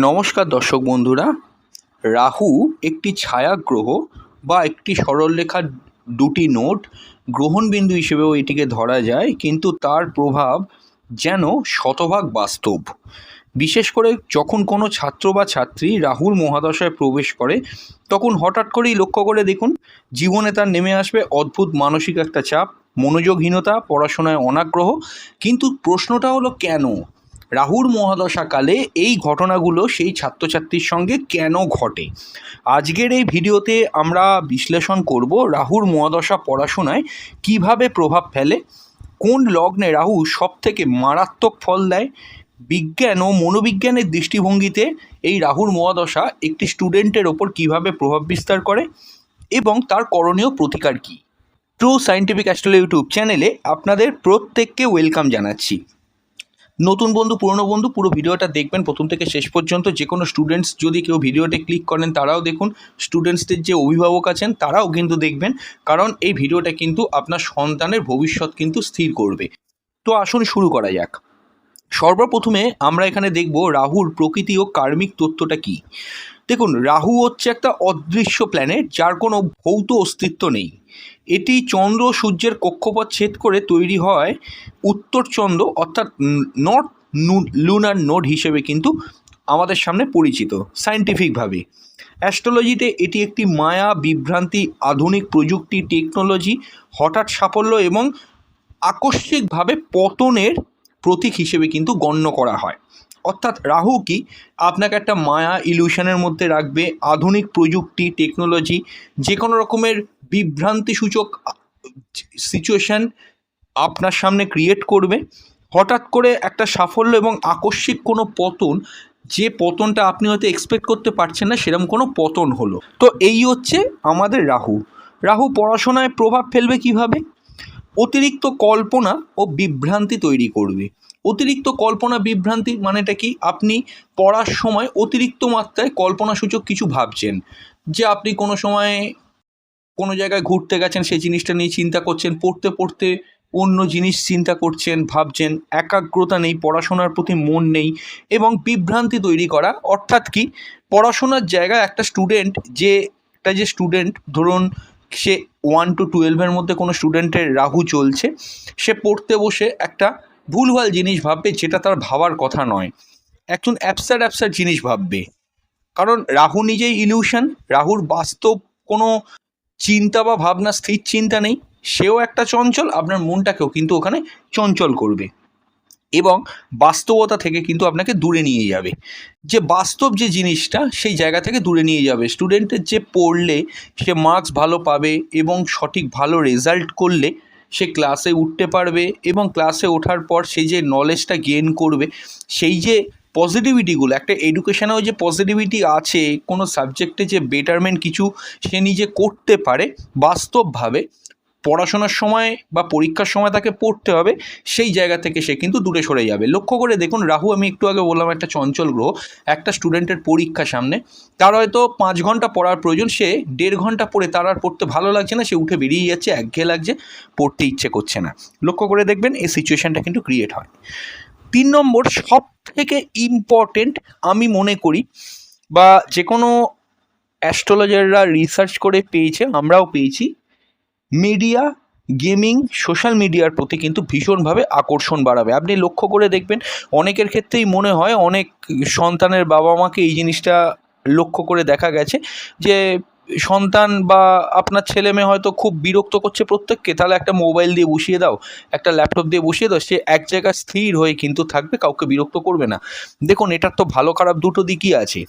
নমস্কার দর্শক বন্ধুরা। রাহু একটি ছায়া গ্রহ বা একটি সরলরেখার দুটি নোট গ্রহণবিন্দু হিসেবেও এটিকে ধরা যায়, কিন্তু তার প্রভাব যেন শতভাগ বাস্তব। বিশেষ করে যখন কোনো ছাত্র বা ছাত্রী রাহুর মহাদশায় প্রবেশ করে, তখন হঠাৎ করেই লক্ষ্য করে দেখুন, জীবনে তার নেমে আসবে অদ্ভুত মানসিক একটা চাপ, মনোযোগহীনতা, পড়াশোনায় অনাগ্রহ। কিন্তু প্রশ্নটা হলো কেন? রাহুর মহাদশাকালে এই ঘটনাগুলো সেই ছাত্রছাত্রীর সঙ্গে কেন ঘটে? আজকের এই ভিডিওতে আমরা বিশ্লেষণ করব রাহুর মহাদশা পড়াশোনায় কীভাবে প্রভাব ফেলে, কোন লগ্নে রাহু সবথেকে মারাত্মক ফল দেয়, বিজ্ঞান ও মনোবিজ্ঞানের দৃষ্টিভঙ্গিতে এই রাহুর মহাদশা একটি স্টুডেন্টের ওপর কীভাবে প্রভাব বিস্তার করে এবং তার করণীয় প্রতিকার কী? ট্রু সায়েন্টিফিক অ্যাস্ট্রোলো ইউটিউব চ্যানেলে আপনাদের প্রত্যেককে ওয়েলকাম জানাচ্ছি। নতুন বন্ধু, পুরনো বন্ধু, পুরো ভিডিওটা দেখবেন প্রথম থেকে শেষ পর্যন্ত। যে কোনো স্টুডেন্টস যদি কেউ ভিডিওতে ক্লিক করেন, তারাও দেখুন। স্টুডেন্টসদের যে অভিভাবক আছেন, তারাও কিন্তু দেখবেন। কারণ এই ভিডিওটা কিন্তু আপনার সন্তানের ভবিষ্যৎ কিন্তু স্থির করবে। তো আসুন শুরু করা যাক। সর্বপ্রথমে আমরা এখানে দেখব রাহুর প্রকৃতি ও কার্মিক তত্ত্বটা কী। দেখুন, রাহু হচ্ছে একটা অদৃশ্য প্ল্যানেট যার কোনো ভৌত অস্তিত্ব নেই। এটি চন্দ্র সূর্যের কক্ষপথ ছেদ করে তৈরি হয় উত্তর চন্দ্র, অর্থাৎ নর্থ লুনার নোড হিসেবে কিন্তু আমাদের সামনে পরিচিত সায়েন্টিফিকভাবে অ্যাস্ট্রোলজিতে এটি একটি মায়া, বিভ্রান্তি, আধুনিক প্রযুক্তি টেকনোলজি হঠাৎ সাফল্য এবং আকস্মিকভাবে পতনের প্রতীক হিসেবে কিন্তু গণ্য করা হয়। অর্থাৎ রাহু কি? আপনাকে একটা মায়া ইলিউশনের মধ্যে রাখবে, আধুনিক প্রযুক্তি, টেকনোলজি যে কোনো রকমের বিভ্রান্তিসূচক সিচুয়েশান আপনার সামনে ক্রিয়েট করবে। হঠাৎ করে একটা সাফল্য এবং আকস্মিক কোনো পতন, যে পতনটা আপনি হয়তো এক্সপেক্ট করতে পারছেন না, সেরকম কোনো পতন হলো। তো এই হচ্ছে আমাদের রাহু। রাহু পড়াশোনায় প্রভাব ফেলবে কীভাবে? অতিরিক্ত কল্পনা ও বিভ্রান্তি তৈরি করবে। অতিরিক্ত কল্পনা বিভ্রান্তি মানেটা কি? আপনি পড়ার সময় অতিরিক্ত মাত্রায় কল্পনাসূচক কিছু ভাবছেন, যে আপনি কোনো সময় কোনো জায়গায় ঘুরতে গেছেন, সেই জিনিসটা নিয়ে চিন্তা করছেন, পড়তে পড়তে অন্য জিনিস চিন্তা করছেন, ভাবছেন, একাগ্রতা নেই, পড়াশোনার প্রতি মন নেই এবং বিভ্রান্তি তৈরি করা। অর্থাৎ কি? পড়াশোনার জায়গায় একটা স্টুডেন্ট যে, একটা যে স্টুডেন্ট ধরুন সে ওয়ান টু টুয়েলভের মধ্যে কোনো স্টুডেন্টের রাহু চলছে, সে পড়তে বসে একটা ভুলভাল জিনিস ভাববে যেটা তার ভাবার কথা নয়। একজন অ্যাপসার অ্যাপসার জিনিস ভাববে। কারণ রাহু নিজেই ইলিউশন রাহুর বাস্তব কোনো চিন্তা বা ভাবনা, স্থির চিন্তা নেই। সেও একটা চঞ্চল, আপনার মনটাকেও কিন্তু ওখানে চঞ্চল করবে। এবং বাস্তবতা থেকে কিন্তু আপনাকে দূরে নিয়ে যাবে। যে বাস্তব যে জিনিসটা, সেই জায়গা থেকে দূরে নিয়ে যাবে। স্টুডেন্টের যে পড়লে, সে মার্কস ভালো পাবে এবং সঠিক ভালো রেজাল্ট করলে সে ক্লাসে উঠতে পারবে এবং ক্লাসে ওঠার পর সে যে নলেজটা গেন করবে, সেই যে পজিটিভিটিগুলো একটা এডুকেশানেও যে পজিটিভিটি আছে, কোনো সাবজেক্টে যে বেটারমেন্ট কিছু সে নিজে করতে পারে বাস্তবভাবে পড়াশোনার সময় বা পরীক্ষার সময় তাকে পড়তে হবে, সেই জায়গা থেকে সে কিন্তু দূরে সরে যাবে। লক্ষ্য করে দেখুন, রাহু, আমি একটু আগে বললাম, একটা চঞ্চল গ্রহ, একটা স্টুডেন্টের পরীক্ষা সামনে। তার হয়তো পাঁচ ঘণ্টা পড়ার প্রয়োজন, সে দেড় ঘণ্টা পড়ে তার আর পড়তে ভালো লাগছে না, সে উঠে বেরিয়ে যাচ্ছে, একঘেয়ে লাগছে, পড়তে ইচ্ছে করছে না। লক্ষ্য করে দেখবেন, এই সিচুয়েশানটা কিন্তু ক্রিয়েট হয়। তিন নম্বর সব থেকে ইম্পর্টেন্ট আমি মনে করি, বা যে কোনো অ্যাস্ট্রোলজাররা রিসার্চ করে পেয়েছে, আমরাও পেয়েছি মিডিয়া, গেমিং, সোশ্যাল মিডিয়ার প্রতি কিন্তু ভীষণভাবে আকর্ষণ বাড়াবে। আপনি লক্ষ্য করে দেখবেন, অনেকের ক্ষেত্রেই মনে হয়, অনেক সন্তানের বাবা মাকে এই জিনিসটা লক্ষ্য করে দেখা গেছে যে, সন্তান বা আপনার ছেলে মেয়ে হয়তো খুব বিরক্ত করছে প্রত্যেককে, তাহলে একটা মোবাইল দিয়ে বসিয়ে দাও, একটা ল্যাপটপ দিয়ে বসিয়ে দাও, সে এক জায়গায় স্থির হয়ে কিন্তু থাকবে, কাউকে বিরক্ত করবে না। দেখুন, এটার তো ভালো খারাপ দুটো দিকই আছে।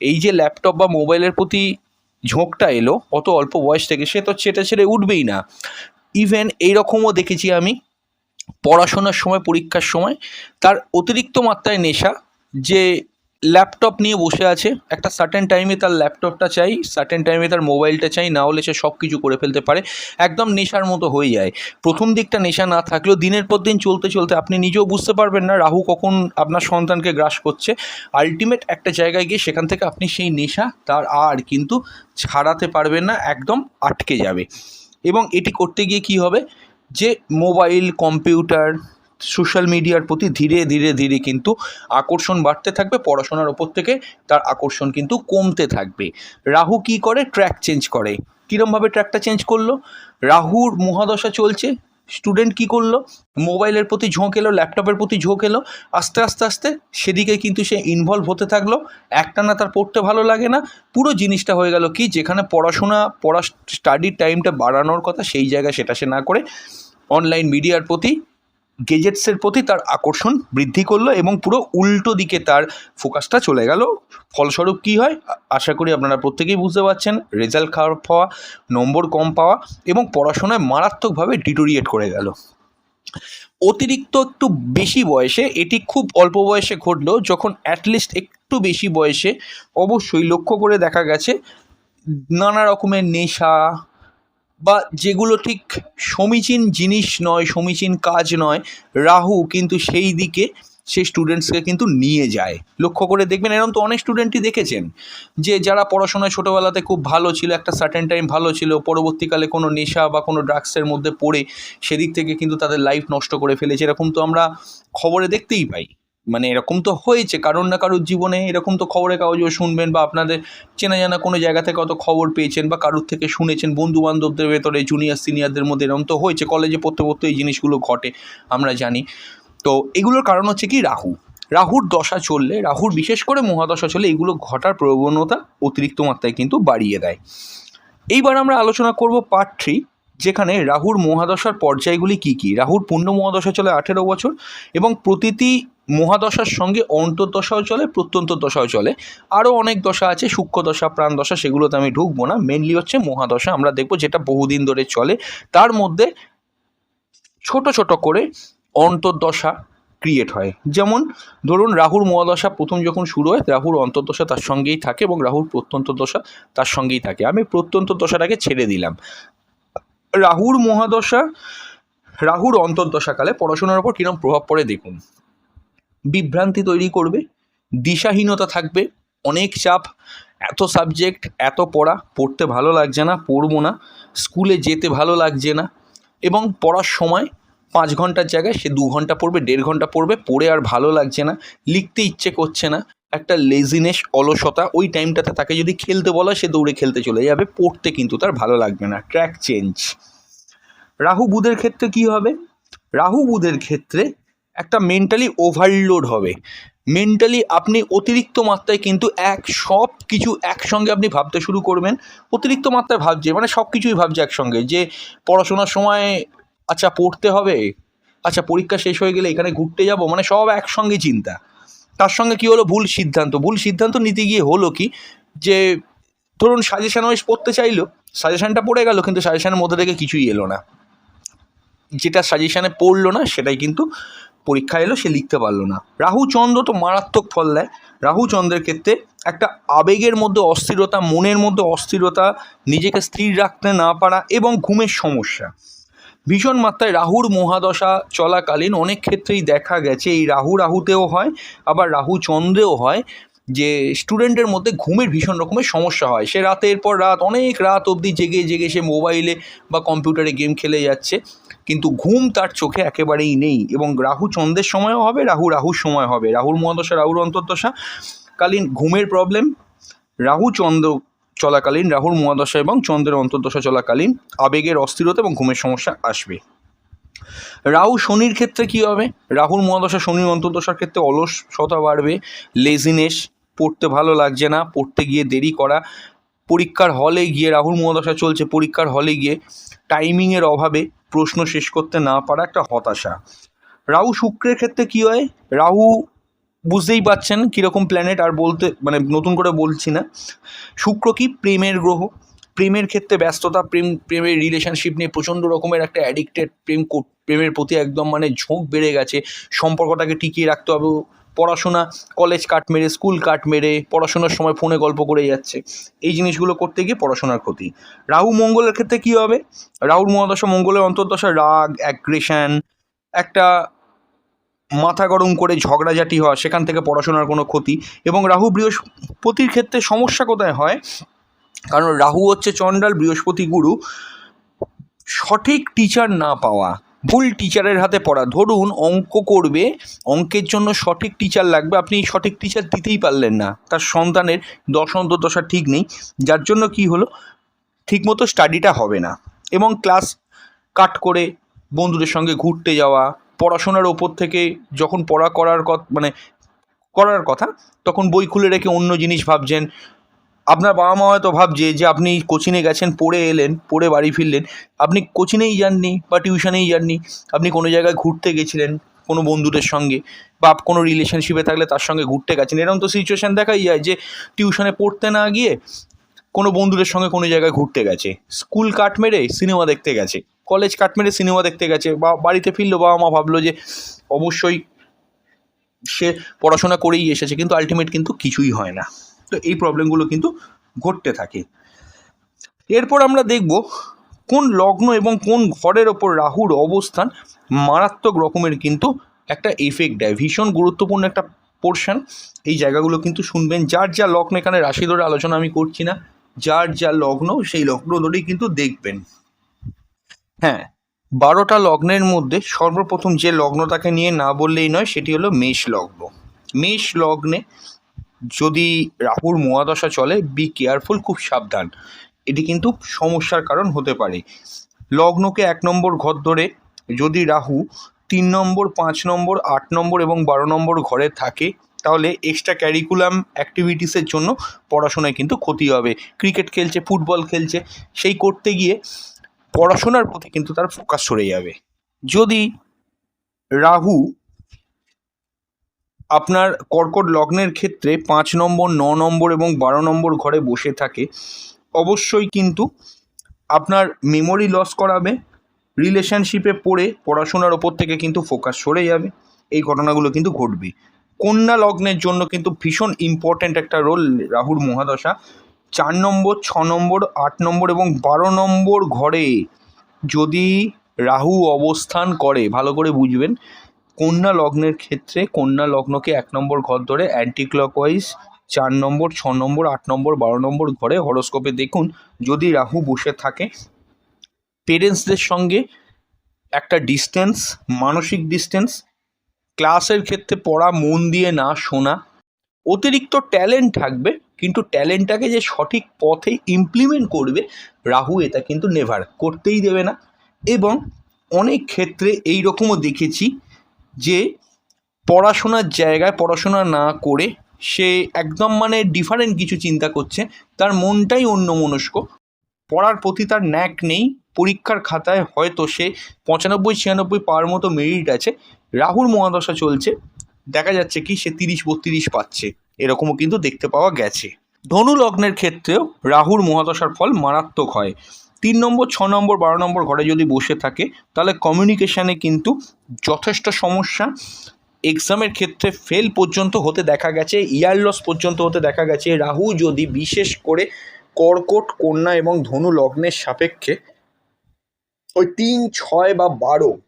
এই যে ল্যাপটপ বা মোবাইলের প্রতি ঝোঁকটা এলো, অত অল্প বয়স থেকে সে তো ছেটে ছেড়ে উঠবেই না। ইভেন এইরকমও দেখেছি আমি পড়াশোনার সময়, পরীক্ষার সময়, তার অতিরিক্ত মাত্রায় নেশা, যে ল্যাপটপ নিয়ে বসে আছে। একটা সার্টেন টাইমে তার ল্যাপটপটা চাই সার্টেন টাইমে তার মোবাইলটা চাই, না হলে সে সব কিছু করে ফেলতে পারে। একদম নেশার মতো হয়ে যায়। প্রথম দিকটা নেশা না থাকলেও দিনের পর দিন চলতে চলতে আপনি নিজেও বুঝতে পারবেন না রাহু কখন আপনার সন্তানকে গ্রাস করছে। আলটিমেট একটা জায়গায় গিয়ে সেখান থেকে আপনি সেই নেশা তার আর কিন্তু ছাড়াতে পারবেন না, একদম আটকে যাবে। এবং এটি করতে গিয়ে কি হবে? যে মোবাইল কম্পিউটার সোশ্যাল মিডিয়ার প্রতি ধীরে ধীরে ধীরে কিন্তু আকর্ষণ বাড়তে থাকবে, পড়াশোনার ওপর থেকে তার আকর্ষণ কিন্তু কমতে থাকবে। রাহু কি করে? ট্র্যাক চেঞ্জ করে। কীরমভাবে ট্র্যাকটা চেঞ্জ করল? রাহুর মহাদশা চলছে স্টুডেন্ট কি করল? মোবাইলের প্রতি ঝোঁক এলো, ল্যাপটপের প্রতি ঝোঁক এলো, আস্তে আস্তে আস্তে সেদিকে কিন্তু সে ইনভলভ হতে থাকল। একটানা তার পড়তে ভালো লাগে না, পুরো জিনিসটা হয়ে গেল কি? যেখানে পড়াশোনা, পড়া স্টাডির টাইমটা বাড়ানোর কথা, সেই জায়গায় সেটা সে না করে অনলাইন মিডিয়ার প্রতি গেজেটসের প্রতি তার আকর্ষণ বৃদ্ধি করল এবং পুরো উল্টো দিকে তার ফোকাসটা চলে গেল। ফলস্বরূপ কী হয়? আশা করি আপনারা প্রত্যেকেই বুঝতে পারছেন, রেজাল্ট খারাপ হওয়া, নম্বর কম পাওয়া এবং পড়াশোনায় মারাত্মকভাবে ডিটোরিয়েট করে গেল। অতিরিক্ত একটু বেশি বয়সে, এটি খুব অল্প বয়সে ঘটলো, যখন অ্যাটলিস্ট একটু বেশি বয়সে অবশ্যই লক্ষ্য করে দেখা গেছে, নানা রকমের নেশা বা যেগুলো ঠিক সমীচীন জিনিস নয়, সমীচীন কাজ নয়, রাহু কিন্তু সেই দিকে সে স্টুডেন্টসকে কিন্তু নিয়ে যায়। লক্ষ্য করে দেখবেন, এরকম তো অনেক স্টুডেন্টই দেখেছেন যে যারা পড়াশোনায় ছোটোবেলাতে খুব ভালো ছিল, একটা সার্টেন টাইম ভালো ছিল, পরবর্তীকালে কোনো নেশা বা কোনো ড্রাগসের মধ্যে পড়ে, সেদিক থেকে কিন্তু তাদের লাইফ নষ্ট করে ফেলেছে। এরকম তো আমরা খবরে দেখতেই পাই। মানে এরকম তো হয়েছে, কারোর না কারোর জীবনে এরকম তো খবরের কাগজও শুনবেন বা আপনাদের চেনা জানা কোনো জায়গা থেকে অত খবর পেয়েছেন বা কারোর থেকে শুনেছেন বন্ধু বান্ধবদের ভেতরে জুনিয়র সিনিয়রদের মধ্যে এরকম তো হয়েছে কলেজে পড়তে পড়তে এই জিনিসগুলো ঘটে, আমরা জানি। তো এগুলোর কারণ হচ্ছে কি রাহু, রাহুর দশা চললে, রাহুর বিশেষ করে মহাদশা চললে এগুলো ঘটার প্রবণতা অতিরিক্ত মাত্রায় কিন্তু বাড়িয়ে দেয়। এইবার আমরা আলোচনা করব পার্ট থ্রি যেখানে রাহুর মহাদশার পর্যায়গুলি কি কি? রাহুর পূর্ণ মহাদশা চলে আঠেরো বছর এবং প্রতিটি মহাদশার সঙ্গে অন্তর্দশাও চলে প্রত্যন্ত দশাও চলে। আরও অনেক দশা আছে সূক্ষ্ম দশা প্রাণ দশা সেগুলোতে আমি ঢুকবো না। মেনলি হচ্ছে মহাদশা, আমরা দেখব যেটা বহুদিন ধরে চলে। তার মধ্যে ছোট ছোট করে অন্তর্দশা ক্রিয়েট হয়। যেমন ধরুন রাহুর মহাদশা প্রথম যখন শুরু হয়, রাহুর অন্তর্দশা তার সঙ্গেই থাকে এবং রাহুর প্রত্যন্ত দশা তার সঙ্গেই থাকে। আমি প্রত্যন্ত দশাটাকে ছেড়ে দিলাম। রাহুর মহাদশা, রাহুর অন্তর্দশাকালে পড়াশোনার উপর কীরকম প্রভাব পড়ে দেখুন। বিভ্রান্তি তৈরি করবে, দিশাহীনতা থাকবে, অনেক চাপ, এত সাবজেক্ট এত পড়া, পড়তে ভালো লাগছে না, পড়ব না, স্কুলে যেতে ভালো লাগছে না এবং পড়ার সময় পাঁচ ঘণ্টার জায়গায় সে দু ঘণ্টা পড়বে, দেড় ঘণ্টা পড়বে, পড়ে আর ভালো লাগছে না, লিখতে ইচ্ছে করছে না। একটা লেজিনেস অলসতা, ওই টাইমটাতে তাকে যদি খেলতে বলা, সে দৌড়ে খেলতে চলে যাবে। পড়তে কিন্তু তার ভালো লাগবে না। ট্র্যাক চেঞ্জ রাহু বুধের ক্ষেত্রে কি হবে? রাহু বুধের ক্ষেত্রে একটা মেন্টালি ওভারলোড হবে। মেন্টালি আপনি অতিরিক্ত মাত্রায় কিন্তু এক, সব কিছু একসঙ্গে আপনি ভাবতে শুরু করবেন। অতিরিক্ত মাত্রায় ভাবছে মানে সব কিছুই ভাবছে একসঙ্গে যে পড়াশোনার সময় আচ্ছা পড়তে হবে আচ্ছা পরীক্ষা শেষ হয়ে গেলে এখানে ঘুরতে যাব মানে সব একসঙ্গে চিন্তা। তার সঙ্গে কি হলো? ভুল সিদ্ধান্ত। ভুল সিদ্ধান্ত নিতে গিয়ে হলো কি? যে ধরুন সাজেশন ওয়াইজ পড়তে চাইলো, সাজেশানটা পড়ে গেল, কিন্তু সাজেশানের মধ্যে থেকে কিছুই এলো না। যেটা সাজেশানে পড়ল না, সেটাই কিন্তু পরীক্ষা এলো, সে লিখতে পারল না। রাহু চন্দ্র তো মারাত্মক ফল দেয়। রাহু চন্দ্রের ক্ষেত্রে একটা আবেগের মধ্যে অস্থিরতা, মনের মধ্যে অস্থিরতা, নিজেকে স্থির রাখতে না পারা এবং ঘুমের সমস্যা। ভীষণ মাত্রায় রাহুর মহাদশা চলাকালীন অনেক ক্ষেত্রেই দেখা গেছে। এই রাহু রাহুতেও হয়, আবার রাহু চন্দ্রেও হয় যে স্টুডেন্টের মধ্যে ঘুমের ভীষণ রকমের সমস্যা হয়। সে রাতের পর রাত, অনেক রাত অবধি জেগে জেগে সে মোবাইলে বা কম্পিউটারে গেম খেলে যাচ্ছে। কিন্তু ঘুম তার চোখে একেবারেই নেই এবং রাহু চন্দ্রের সময়ও হবে, রাহু রাহুর সময় হবে। রাহুর মহাদশা, রাহুর অন্তর্দশা কালীন ঘুমের প্রবলেম রাহু চন্দ্র চলাকালীন রাহুর মহাদশা এবং চন্দ্রের অন্তর্দশা চলাকালীন আবেগের অস্থিরতা এবং ঘুমের সমস্যা আসবে। রাহু শনির ক্ষেত্রে কী হবে? রাহুর মহাদশা, শনির অন্তর্দশার ক্ষেত্রে অলসতা বাড়বে লেজিনেস পড়তে ভালো লাগছে না, পড়তে গিয়ে দেরি করা, পরীক্ষার হলে গিয়ে রাহুর মহাদশা চলছে পরীক্ষার হলে গিয়ে টাইমিংয়ের অভাবে প্রশ্ন শেষ করতে না পারা একটা হতাশা। রাহু শুক্রের ক্ষেত্রে কী হয়? রাহু বুঝতেই পাচ্ছেন কীরকম প্ল্যানেট আর বলতে মানে নতুন করে বলছি না। শুক্র কি? প্রেমের গ্রহ। প্রেমের ক্ষেত্রে ব্যস্ততা, প্রেম, প্রেমের রিলেশনশিপ নিয়ে প্রচণ্ড রকমের একটা অ্যাডিক্টেড প্রেম প্রেমের প্রতি একদম মানে ঝোঁক বেড়ে গেছে। সম্পর্কটাকে টিকিয়ে রাখতে হবে। পড়াশোনা কলেজ কাট মেরে স্কুল কাট মেরে, পড়াশোনার সময় ফোনে গল্প করে যাচ্ছে। এই জিনিসগুলো করতে গিয়ে পড়াশোনার ক্ষতি। রাহু মঙ্গলের ক্ষেত্রে কী হবে? রাহুর মহাদশা, মঙ্গলের অন্তর্দশা, রাগ অ্যাগ্রেশন একটা মাথা গরম করে ঝগড়াঝাটি হওয়া, সেখান থেকে পড়াশোনার কোনো ক্ষতি। এবং রাহু বৃহস্পতির ক্ষেত্রে সমস্যা কোথায় হয়? কারণ রাহু হচ্ছে চণ্ডাল বৃহস্পতি গুরু। সঠিক টিচার না পাওয়া, ভুল টিচারের হাতে পড়া। ধরুন অঙ্ক করবে, অঙ্কের জন্য সঠিক টিচার লাগবে, আপনি সঠিক টিচার দিতেই পারলেন না। তার সন্তানের দশ অন্তর্দশা ঠিক নেই। যার জন্য কি হলো? ঠিকমতো স্টাডিটা হবে না। এবং ক্লাস কাট করে বন্ধুদের সঙ্গে ঘুরতে যাওয়া পড়াশোনার ওপর থেকে যখন পড়া করার কথা মানে করার কথা, তখন বই খুলে রেখে অন্য জিনিস ভাবছেন। আপনার বাবা মা হয়তো ভাবছে যে আপনি কোচিংয়ে গেছেন, পড়ে এলেন, পড়ে বাড়ি ফিরলেন। আপনি কোচিংয়েই যাননি বা টিউশনেই যাননি। আপনি কোনো জায়গায় ঘুরতে গেছিলেন কোনো বন্ধুদের সঙ্গে বা কোনো রিলেশনশিপে থাকলে তার সঙ্গে ঘুরতে গেছেন। এরকম তো সিচুয়েশান দেখাই যায় যে টিউশনে পড়তে না গিয়ে কোনো বন্ধুদের সঙ্গে কোনো জায়গায় ঘুরতে গেছে স্কুল কাট মেরে সিনেমা দেখতে গেছে কলেজ কাট মেরে সিনেমা দেখতে গেছে, বা বাড়িতে ফিরলো, বাবা মা ভাবলো যে অবশ্যই সে পড়াশোনা করেই এসেছে, কিন্তু আলটিমেট কিন্তু কিছুই হয় না। তো এই প্রবলেমগুলো কিন্তু ঘটতে থাকে। এরপর আমরা দেখব কোন লগ্ন এবং কোন ঘরের ওপর রাহুর অবস্থান মারাত্মক রকমের কিন্তু একটা এফেক্ট দেয়। ভীষণ গুরুত্বপূর্ণ একটা পোর্শন এই জায়গাগুলো কিন্তু শুনবেন। যার যা লগ্ন, এখানে রাশি ধরে আলোচনা আমি করছি না। যার যা লগ্ন, সেই লগ্ন ধরেই কিন্তু দেখবেন। হ্যাঁ বারোটা লগ্নের মধ্যে সর্বপ্রথম যে লগ্নটাকে নিয়ে না বললেই নয়, সেটি হলো মেষ লগ্ন। মেষ লগ্নে যদি রাহুর মহাদশা চলে বি কেয়ারফুল খুব সাবধান। এটি কিন্তু সমস্যার কারণ হতে পারে। লগ্নকে এক নম্বর ঘর ধরে যদি রাহু তিন নম্বর, পাঁচ নম্বর, আট নম্বর এবং বারো নম্বর ঘরে থাকে তাহলে এক্সট্রা ক্যারিকুলাম অ্যাক্টিভিটিসের জন্য পড়াশোনায় কিন্তু ক্ষতি হবে। ক্রিকেট খেলছে ফুটবল খেলছে, সেই করতে গিয়ে পড়াশোনার প্রতি কিন্তু তার ফোকাস সরে যাবে। যদি রাহু আপনার কর্কট লগ্নের ক্ষেত্রে পাঁচ নম্বর, ন নম্বর এবং বারো নম্বর ঘরে বসে থাকে, অবশ্যই কিন্তু আপনার মেমোরি লস করাবে রিলেশনশিপে পড়ে পড়াশোনার ওপর থেকে কিন্তু ফোকাস সরে যাবে, এই ঘটনাগুলো কিন্তু ঘটবে। কন্যা লগ্নের জন্য কিন্তু ভীষণ ইম্পর্ট্যান্ট একটা রোল রাহুর মহাদশা। চার নম্বর, ছ নম্বর, আট নম্বর এবং বারো নম্বর ঘরে যদি রাহু অবস্থান করে, ভালো করে বুঝবেন, কন্যা লগ্নের ক্ষেত্রে কন্যা লগ্নকে এক নম্বর ঘর ধরে অ্যান্টি ক্লকওয়াইজ চার নম্বর, ছ নম্বর, আট নম্বর, বারো নম্বর ঘরে হরোস্কোপে দেখুন, যদি রাহু বসে থাকে পেরেন্টসদের সঙ্গে একটা ডিস্টেন্স মানসিক ডিস্টেন্স ক্লাসের ক্ষেত্রে পড়া মন দিয়ে না শোনা। অতিরিক্ত ট্যালেন্ট থাকবে, কিন্তু ট্যালেন্টটাকে যে সঠিক পথে ইমপ্লিমেন্ট করবে, রাহু এটা কিন্তু নেভার করতেই দেবে না। এবং অনেক ক্ষেত্রে এই রকমও দেখেছি যে পড়াশোনার জায়গায় পড়াশোনা না করে সে একদম মানে ডিফারেন্ট কিছু চিন্তা করছে, তার মনটাই অন্যমনস্ক। পড়ার প্রতি তার ন্যাক নেই, পরীক্ষার খাতায় হয়তো সে পঁচানব্বই, ছিয়ানব্বই পাওয়ার মতো মেরিট আছে রাহুর মহাদশা চলছে। দেখা যাচ্ছে কি সে তিরিশ বত্রিশ পাচ্ছে। এরকমও কিন্তু দেখতে পাওয়া গেছে। ধনু লগ্নের ক্ষেত্রেও রাহুর মহাদশার ফল মারাত্মক হয়। তিন নম্বর, ছ নম্বর, বারো নম্বর ঘরে যদি বসে থাকে, তাহলে কমিউনিকেশানে কিন্তু যথেষ্ট সমস্যা। এক্সামের ক্ষেত্রে ফেল পর্যন্ত হতে দেখা গেছে ইয়ার লস পর্যন্ত হতে দেখা গেছে। রাহু যদি বিশেষ করে কর্কট, কন্যা এবং ধনু লগ্নের সাপেক্ষে ওই তিন, ছয় বা বারো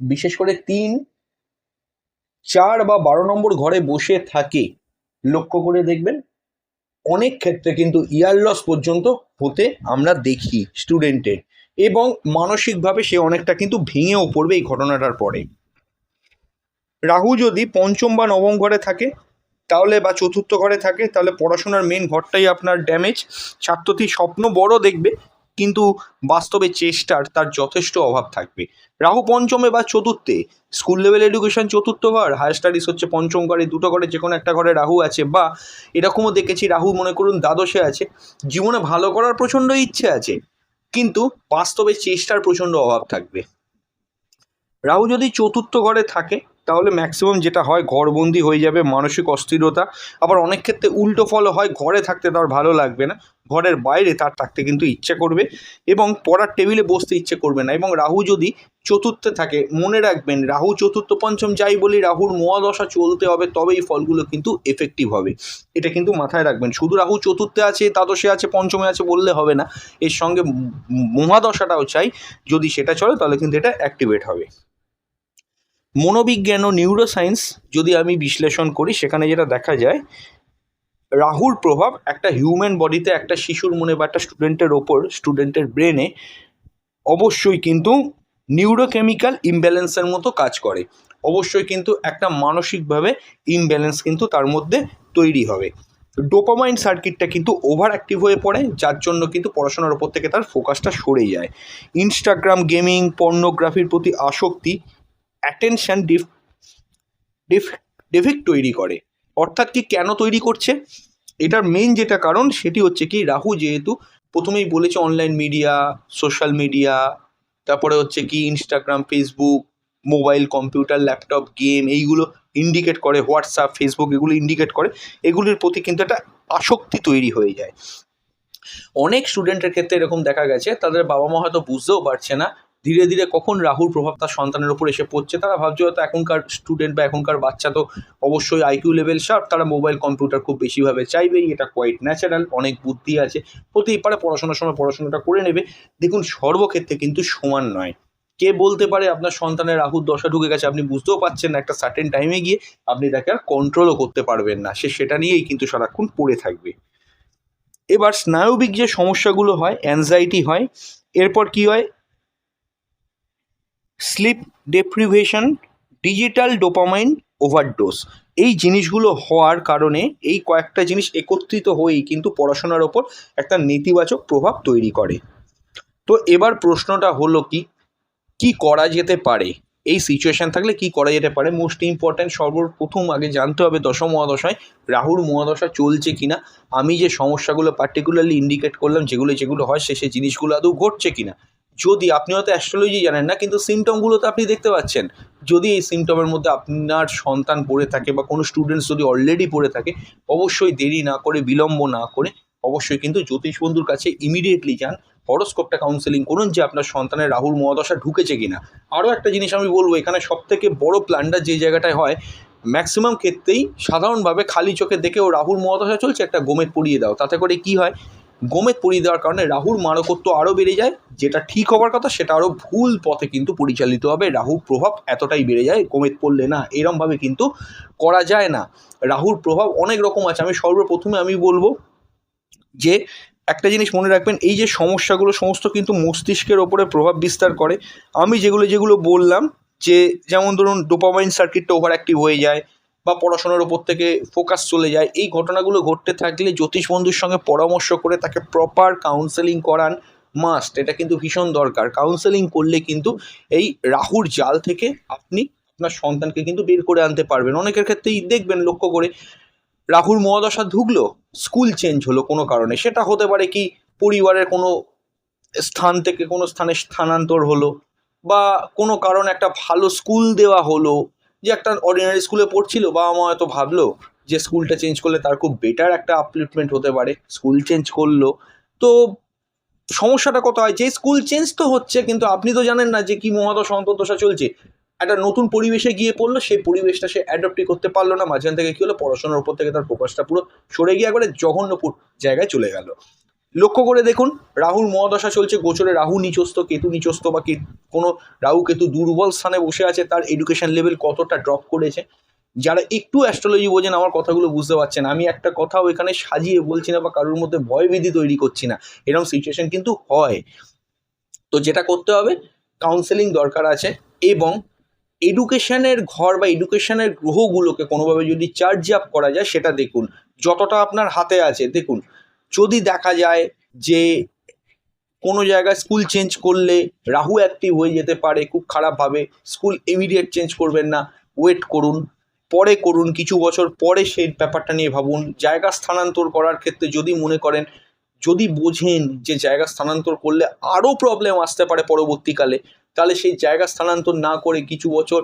বিশেষ করে তিন, চার বা বারো নম্বর ঘরে বসে থাকে। লক্ষ্য করে দেখবেন, অনেক ক্ষেত্রে কিন্তু ইয়ার লস পর্যন্ত হতে আমরা দেখি স্টুডেন্টের এবং মানসিকভাবে সে অনেকটা কিন্তু ভেঙেও পড়বে এই ঘটনাটার পরে। রাহু যদি পঞ্চম বা নবম ঘরে থাকে, তাহলে বা চতুর্থ ঘরে থাকে, তাহলে পড়াশোনার মেন ঘরটাই আপনার ড্যামেজ ছাত্রটি স্বপ্ন বড় দেখবে কিন্তু বাস্তবে চেষ্টার তার যথেষ্ট অভাব থাকবে। রাহু পঞ্চমে বা চতুর্থে স্কুল লেভেল এডুকেশন চতুর্থ ঘর হায়ার স্টাডিজ হচ্ছে পঞ্চম ঘরে, দুটো ঘরে যে কোনো একটা ঘরে রাহু আছে বা এরকমও দেখেছি, রাহু মনে করুন দ্বাদশে আছে, জীবনে ভালো করার প্রচণ্ড ইচ্ছে আছে, কিন্তু বাস্তবে চেষ্টার প্রচণ্ড অভাব থাকবে। রাহু যদি চতুর্থ ঘরে থাকে তাহলে ম্যাক্সিমাম যেটা হয়, ঘরবন্দি হয়ে যাবে, মানসিক অস্থিরতা। আবার অনেক ক্ষেত্রে উল্টো ফল হয়, ঘরে থাকতে তার ভালো লাগবে না। ঘরের বাইরে তার থাকতে কিন্তু ইচ্ছে করবে এবং পড়ার টেবিলে বসতে ইচ্ছে করবে না এবং রাহু যদি চতুর্থে থাকে, মনে রাখবেন রাহু চতুর্থ, পঞ্চম যাই বলি, রাহুর মহাদশা চলতে হবে তবে এই ফলগুলো কিন্তু এফেক্টিভ হবে। এটা কিন্তু মাথায় রাখবেন। শুধু রাহু চতুর্থে আছে, দ্বাদশে আছে, পঞ্চমে আছে বললে হবে না। এর সঙ্গে মহাদশাটাও চাই, যদি সেটা চলে তাহলে কিন্তু এটা অ্যাক্টিভেট হবে। মনোবিজ্ঞান ও নিউরোসায়েন্স যদি আমি বিশ্লেষণ করি, সেখানে যেটা দেখা যায় রাহুর প্রভাব একটা হিউম্যান বডিতে একটা শিশুর মনে বা একটা স্টুডেন্টের ওপর স্টুডেন্টের ব্রেনে অবশ্যই কিন্তু নিউরোকেমিক্যাল ইমব্যালেন্সের মতো কাজ করে। অবশ্যই কিন্তু একটা মানসিকভাবে ইমব্যালেন্স কিন্তু তার মধ্যে তৈরি হবে। ডোপামাইন সার্কিটটা কিন্তু ওভার অ্যাক্টিভ হয়ে পড়ে, যার জন্য কিন্তু পড়াশোনার ওপর থেকে তার ফোকাসটা সরে যায়। ইনস্টাগ্রাম গেমিং পর্নোগ্রাফির প্রতি আসক্তি অ্যাটেনশন ডিফ ডিফ ডেফেক্ট তৈরি করে। অর্থাৎ কি কেন তৈরি করছে? এটার মেন যেটা কারণ, সেটি হচ্ছে কি রাহু যেহেতু প্রথমেই বলেছে অনলাইন মিডিয়া সোশ্যাল মিডিয়া তারপরে হচ্ছে কি Instagram Facebook mobile computer laptop game এইগুলো ইন্ডিকেট করে হোয়াটসঅ্যাপ ফেসবুক এগুলো ইন্ডিকেট করে। এগুলির প্রতি কিন্তু একটা আসক্তি তৈরি হয়ে যায়। অনেক স্টুডেন্টের ক্ষেত্রে এরকম দেখা গেছে, তাদের বাবা মা হয়তো বুঝতেও পারছে না ধীরে ধীরে কখন রাহুর প্রভাব তার সন্তানের উপর এসে পড়ছে, তারা ভাবছে হয়তো এখনকার স্টুডেন্ট বা এখনকার বাচ্চা তো অবশ্যই আইকিউ লেভেল শার্প তারা মোবাইল কম্পিউটার খুব বেশিভাবে চাইবেই, এটা কোয়াইট ন্যাচারাল অনেক বুদ্ধি আছে, হতেই পারে পড়াশোনার সময় পড়াশোনাটা করে নেবে। দেখুন, সর্বক্ষেত্রে কিন্তু সমান নয়। কে বলতে পারে আপনার সন্তানের রাহুর দশা ঢুকে গেছে, আপনি বুঝতেও পারছেন না, একটা সার্টেন টাইমে গিয়ে আপনি তাকে আর কন্ট্রোলও করতে পারবেন না। সে সেটা নিয়েই কিন্তু সারাক্ষণ পড়ে থাকবে। এবার স্নায়বিক যে সমস্যাগুলো হয় অ্যাংজাইটি হয়, এরপর কি হয়? Sleep deprivation, digital dopamine, overdose. এই জিনিসগুলো হওয়ার কারণে এই কয়েকটা জিনিস একত্রিত হয়েই কিন্তু পড়াশোনার ওপর একটা নেতিবাচক প্রভাব তৈরি করে। তো এবার প্রশ্নটা হলো কি কি করা যেতে পারে? এই সিচুয়েশান থাকলে কি করা যেতে পারে? মোস্ট ইম্পর্ট্যান্ট সর্বপ্রথম আগে জানতে হবে দশম মহাদশায় রাহুর মহাদশা চলছে কিনা। আমি যে সমস্যাগুলো পার্টিকুলারলি ইন্ডিকেট করলাম, যেগুলো যেগুলো হয়, সে সেই জিনিসগুলো আদৌ ঘটছে কিনা। যদি, আপনি হয়তো অ্যাস্ট্রোলজি জানেন না, কিন্তু সিমটমগুলো তো আপনি দেখতে পাচ্ছেন। যদি এই সিমটমের মধ্যে আপনার সন্তান পড়ে থাকে বা কোনো স্টুডেন্টস যদি অলরেডি পড়ে থাকে, অবশ্যই দেরি না করে, বিলম্ব না করে, অবশ্যই কিন্তু জ্যোতিষ বন্ধুর কাছে ইমিডিয়েটলি যান হরোস্কোপটা কাউন্সেলিং করুন যে আপনার সন্তানের রাহুর মহাদশা ঢুকেছে কিনা। আরও একটা জিনিস আমি বলব, এখানে সব থেকে বড় প্ল্যানটা যে জায়গাটায় হয় ম্যাক্সিমাম ক্ষেত্রেই সাধারণভাবে খালি চোখে দেখে ও রাহুর মহাদশা চলছে, একটা গোমেদ পড়িয়ে দাও। তাতে করে কি হয় গোমেদ পরিয়ে দেওয়ার কারণে রাহুর মারকত্ব আরও বেড়ে যায়। যেটা ঠিক হওয়ার কথা, সেটা আরও ভুল পথে কিন্তু পরিচালিত হবে। রাহুর প্রভাব এতটাই বেড়ে যায়, গোমেদ পড়লে না। এরমভাবে কিন্তু করা যায় না। রাহুর প্রভাব অনেক রকম আছে। আমি সর্বপ্রথমে আমি বলব যে, একটা জিনিস মনে রাখবেন, এই যে সমস্যাগুলো, সমস্ত কিন্তু মস্তিষ্কের ওপরে প্রভাব বিস্তার করে। আমি যেগুলো যেগুলো বললাম, যে যেমন ধরুন ডোপামাইন সার্কিটটা ওভার অ্যাক্টিভ হয়ে যায় বা পড়াশোনার ওপর থেকে ফোকাস চলে যায়। এই ঘটনাগুলো ঘটতে থাকলে জ্যোতিষ বন্ধুর সঙ্গে পরামর্শ করে তাকে প্রপার কাউন্সেলিং করান মাস্ট এটা কিন্তু ভীষণ দরকার। কাউন্সেলিং করলে কিন্তু এই রাহুর জাল থেকে আপনি আপনার সন্তানকে কিন্তু বের করে আনতে পারবেন। অনেকের ক্ষেত্রেই দেখবেন লক্ষ্য করে রাহুর মহাদশা ঢুকলো স্কুল চেঞ্জ হলো কোনো কারণে। সেটা হতে পারে কি পরিবারের কোনো স্থান থেকে কোনো স্থানে স্থানান্তর হলো বা কোনো কারণে একটা ভালো স্কুল দেওয়া হলো। যে একটা অর্ডিনারি স্কুলে পড়ছিল, বাবা মা হয়তো ভাবলো যে স্কুলটা চেঞ্জ করলে তার খুব বেটার একটা আপলিফমেন্ট হতে পারে। স্কুল চেঞ্জ করল। তো সমস্যাটা কত হয়? যে স্কুল চেঞ্জ তো হচ্ছে, কিন্তু আপনি তো জানেন না যে কি মহাদশা অন্তর্দশা চলছে। একটা নতুন পরিবেশে গিয়ে পড়ল, সেই পরিবেশটা সে অ্যাডপ্টই করতে পারল না। মাঝখান থেকে কী হলো? পড়াশোনার উপর থেকে তার ফোকাসটা পুরো সরে গিয়ে একবারে জঘন্যপুর জায়গায় চলে গেল। লক্ষ্য করে দেখুন, রাহুল মহাদশা চলছে গোচরে। রাহু নিচস্ত কেতু নিচস্ত বা কে কোনো রাহু কেতু দুর্বল স্থানে বসে আছে, তার এডুকেশন লেভেল কতটা ড্রপ করেছে? যারা একটু অ্যাস্ট্রোলজি বোঝেন, আমার কথাগুলো বুঝতে পারছেন আমি একটা কথাও এখানে সাজিয়ে বলছি না বা কারোর মধ্যে ভয়ভীতি তৈরি করছি না। এরকম সিচুয়েশন কিন্তু হয়। তো যেটা করতে হবে কাউন্সেলিং দরকার আছে এবং এডুকেশনের ঘর বা এডুকেশনের গ্রহগুলোকে কোনোভাবে যদি চার্জ আপ করা যায়, সেটা দেখুন। যতটা আপনার হাতে আছে, দেখুন। যদি দেখা যায় যে কোনো জায়গায় স্কুল চেঞ্জ করলে রাহু অ্যাক্টিভ হয়ে যেতে পারে, খুব খারাপভাবে স্কুল ইমিডিয়েট চেঞ্জ করবেন না ওয়েট করুন, পরে করুন, কিছু বছর পরে সেই ব্যাপারটা নিয়ে ভাবুন, জায়গা স্থানান্তর করার ক্ষেত্রে যদি মনে করেন, যদি বোঝেন যে জায়গা স্থানান্তর করলে আরও প্রবলেম আসতে পারে পরবর্তীকালে, তাহলে সেই জায়গা স্থানান্তর না করে কিছু বছর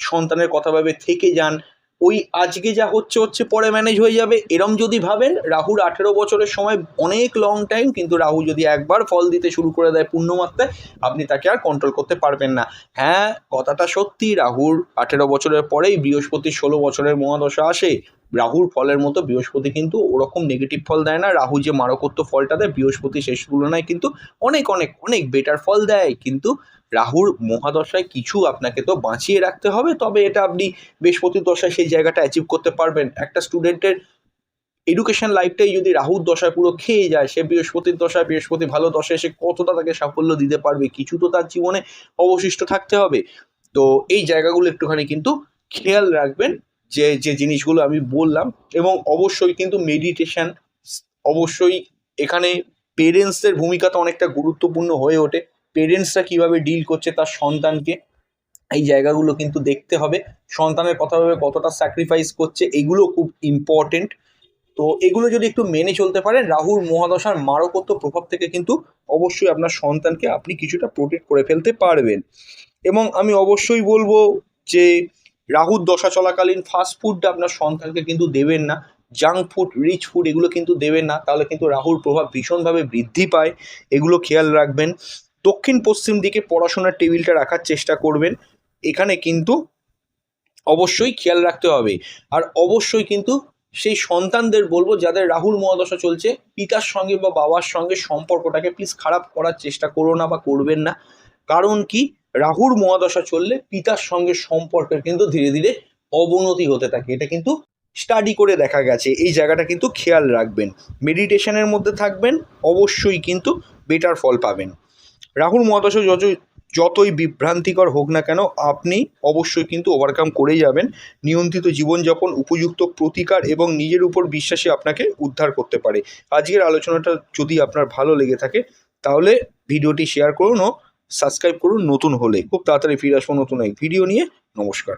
সন্তানের কথা ভাবে থেকে যান ওই আজকে যা হচ্ছে হচ্ছে পরে ম্যানেজ হয়ে যাবে। এরম যদি ভাবেন, রাহুর আঠেরো বছরের সময় অনেক লং টাইম কিন্তু রাহু যদি একবার ফল দিতে শুরু করে দেয় পূর্ণমাত্রায় আপনি তাকে আর কন্ট্রোল করতে পারবেন না। হ্যাঁ কথাটা সত্যি, রাহুর আঠেরো বছরের পরেই বৃহস্পতি ষোলো বছরের মহাদশা আসে, রাহুর ফলের মতো বৃহস্পতি কিন্তু ওরকম নেগেটিভ ফল দেয় না। রাহু যে মারকত্ব ফলটা দেয়, বৃহস্পতি শেষ তুলনায় কিন্তু অনেক অনেক অনেক বেটার ফল দেয়। কিন্তু রাহুর মহাদশায় কিছু আপনাকে তো বাঁচিয়ে রাখতে হবে, তবে এটা আপনি বৃহস্পতির দশায় সেই জায়গাটা অ্যাচিভ করতে পারবেন। একটা স্টুডেন্টের এডুকেশন লাইফটাই যদি রাহুর দশায় পুরো খেয়ে যায়, সে বৃহস্পতির দশায়, বৃহস্পতি ভালো দশায়, সে কতটা তাকে সাফল্য দিতে পারবে, কিছু তো তার জীবনে অবশিষ্ট থাকতে হবে। তো এই জায়গাগুলো একটুখানি কিন্তু খেয়াল রাখবেন, যে যে জিনিসগুলো আমি বললাম, এবং অবশ্যই কিন্তু মেডিটেশন অবশ্যই এখানে পেরেন্টসদের ভূমিকা তো অনেকটা গুরুত্বপূর্ণ হয়ে ওঠে। পেরেন্টসরা কীভাবে ডিল করছে তার সন্তানকে, এই জায়গাগুলো কিন্তু দেখতে হবে। সন্তানের কথা ভেবে কতটা স্যাক্রিফাইস করছে, এগুলো খুব ইম্পর্টেন্ট তো এগুলো যদি একটু মেনে চলতে পারেন রাহুর মহাদশার মারকত্ব প্রভাব থেকে কিন্তু অবশ্যই আপনার সন্তানকে আপনি কিছুটা প্রোটেক্ট করে ফেলতে পারবেন। এবং আমি অবশ্যই বলব যে রাহুর দশা চলাকালীন ফাস্ট ফুডটা আপনার সন্তানকে কিন্তু দেবেন না। জাঙ্ক ফুড রিচ ফুড এগুলো কিন্তু দেবেন না। তাহলে কিন্তু রাহুর প্রভাব ভীষণভাবে বৃদ্ধি পায়। এগুলো খেয়াল রাখবেন। দক্ষিণ পশ্চিম দিকে পড়াশোনার টেবিলটা রাখার চেষ্টা করবেন। এখানে কিন্তু অবশ্যই খেয়াল রাখতে হবে। আর অবশ্যই কিন্তু সেই সন্তানদের বলব, যাদের রাহুল মহাদশা চলছে, পিতার সঙ্গে বা বাবার সঙ্গে সম্পর্কটাকে প্লিজ খারাপ করার চেষ্টা করো না বা করবেন না। কারণ কি? রাহুর মহাদশা চললে পিতার সঙ্গে সম্পর্কের কিন্তু ধীরে ধীরে অবনতি হতে থাকে। এটা কিন্তু স্টাডি করে দেখা গেছে। এই জায়গাটা কিন্তু খেয়াল রাখবেন। মেডিটেশনের মধ্যে থাকবেন, অবশ্যই কিন্তু বেটার ফল পাবেন। রাহুল মহাদশা যত যতই বিভ্রান্তিকর হোক না কেন, আপনি অবশ্যই কিন্তু ওভারকাম করে যাবেন। নিয়ন্ত্রিত জীবনযাপন, উপযুক্ত প্রতিকার এবং নিজের উপর বিশ্বাসে আপনাকে উদ্ধার করতে পারে। আজকের আলোচনাটা যদি আপনার ভালো লেগে থাকে, তাহলে ভিডিওটি শেয়ার করুন ও সাবস্ক্রাইব করুন নতুন হলে। খুব তাড়াতাড়ি ফিরে আসব নতুন এক ভিডিও নিয়ে। নমস্কার।